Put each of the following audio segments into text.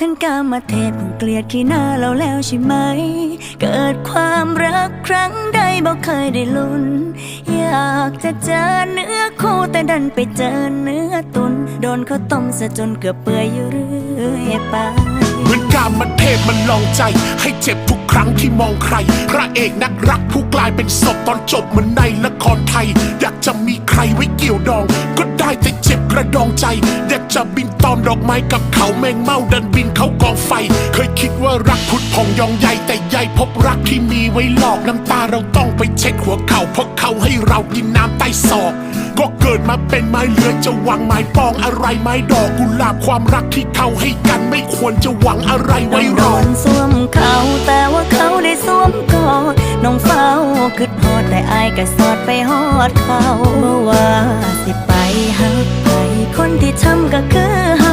ท่านกามาเทพคงเกลียดขี้หน้าเราแล้วใช่ไหม เกิดความรักครั้งใดบ่เคยได้ลุ้น อยากจะเจอเนื้อคู่แต่ดันไปเจอเนื้อตุน โดนเขาต้มซะจนเกือบเปื่อยอยู่เรื่อยไป เหมือนกาม มันลองใจ ให้เจ็บทุกครั้งที่มองใคร พระเอกนักรักผู้กลายเป็นศพตอนจบเหมือนในละครไทย อยากจะมีใครไว้เกี่ยวดอง ก็ได้แต่เจ็บกระดองใจ อยากจะบินตอมดอกไม้กับเขาแมงเม่าดันบินเขากองไฟ เคยคิดว่ารักพุดพองยองใหญ่แต่ใหญ่พบรักที่มีไว้หลอกน้ำตาเราต้องไปเช็ดหัวเข่าเพราะเขาให้เรากินน้ำใต้ศอก มาเป็นไม้เลื้อยจะหวังไม้ปองอะไรไม้ดอกกุหลาบความรักที่เขาให้กันไม่ควรจะหวังอะไรไว้รอดอนสวมเขาแต่ว่าเขาได้สวมกอดน้องเฝ้าคิดฮอดแต่อายก็สอดไปฮอดเขาเมื่อว่าสิไปหักไปคนที่ทำก็คือเฮา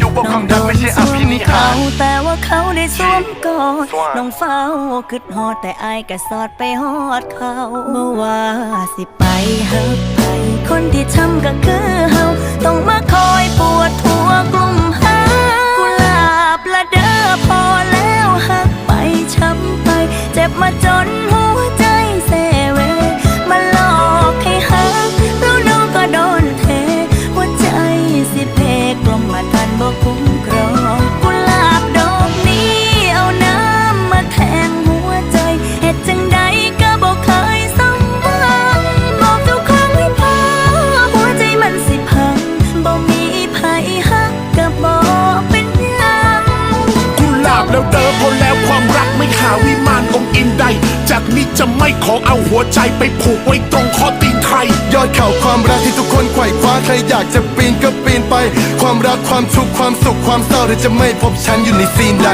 ด้ดูว่าความรักไม่ใช่อภินิหารแต่ว่าเขาได้สวมกอดน้องเฝ้าคิดฮอดแต่อายก็สอดไปฮอดเขาเมื่อว่าสิไปหักไป คนที่ช้ำก็คือเฮาต้องมาคอยปวดหัว มาทันบ่คุ้มครองกุหลาบดอกนี้เอาน้ำมาแทงหัวใจเหตุจังใดก็บ่เคยสมหวังบอกทุกครั้งให้พอหัวใจมันสิพังบ่มีไผหักก็บ่เป็นหยังกุหลาบแล้วเดิมพอแล้วความรักไม่หาวิมานองค์อินใด จากนี้จะไม่ขอเอาหัวใจไปผูกไว้ตรงคอตีนใคร ยอดเขาความรักที่ทุกคนไขว่คว้าใครอยากจะปีนก็ปีนไป ความรักความทุกข์ความสุขความเศร้าเธอจะไม่พบฉันอยู่ในซีนใด